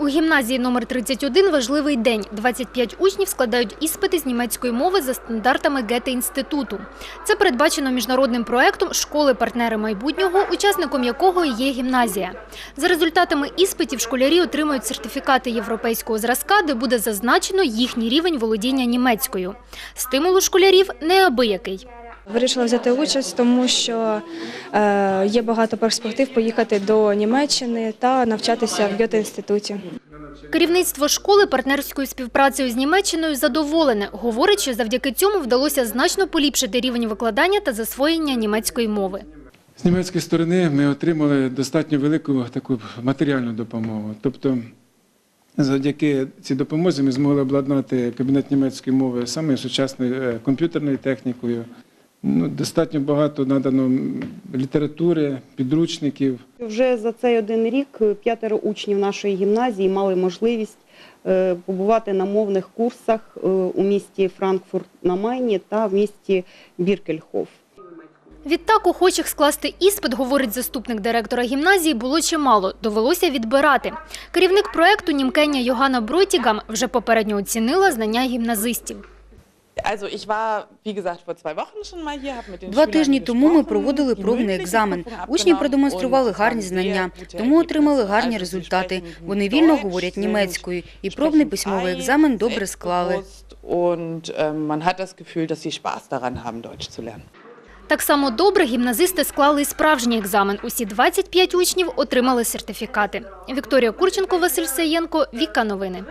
У гімназії номер 31 важливий день. 25 учнів складають іспити з німецької мови за стандартами Гете-інституту. Це передбачено міжнародним проектом «Школи-партнери майбутнього», учасником якого є гімназія. За результатами іспитів школярі отримують сертифікати європейського зразка, де буде зазначено їхній рівень володіння німецькою. Стимул у школярів неабиякий. Вирішила взяти участь, тому що е, є багато перспектив поїхати до Німеччини та навчатися в Гьоте-інституті. Керівництво школи партнерською співпрацею з Німеччиною задоволене. Говорить, що завдяки цьому вдалося значно поліпшити рівень викладання та засвоєння німецької мови. З німецької сторони ми отримали достатньо велику таку матеріальну допомогу. Тобто, завдяки цій допомозі ми змогли обладнати кабінет німецької мови саме сучасною е, комп'ютерною технікою. Ну, достатньо багато надано літератури, підручників. Вже за цей один рік п'ятеро учнів нашої гімназії мали можливість е, побувати на мовних курсах е, у місті Франкфурт на Майні та в місті Біркельхоф. Відтак охочих скласти іспит, говорить заступник директора гімназії, було чимало. Довелося відбирати. Керівник проекту Німкеня Йоганна Бройтігам вже попередньо оцінила знання гімназистів. Два тижні тому ми проводили пробний екзамен. Учні продемонстрували гарні знання, тому отримали гарні результати. Вони вільно говорять німецькою, і пробний письмовий екзамен добре склали. ähm. Так само добре гімназисти склали і справжній екзамен. Усі 25 учнів отримали сертифікати. Вікторія Курченко, Василь Саєнко, Віка Новини.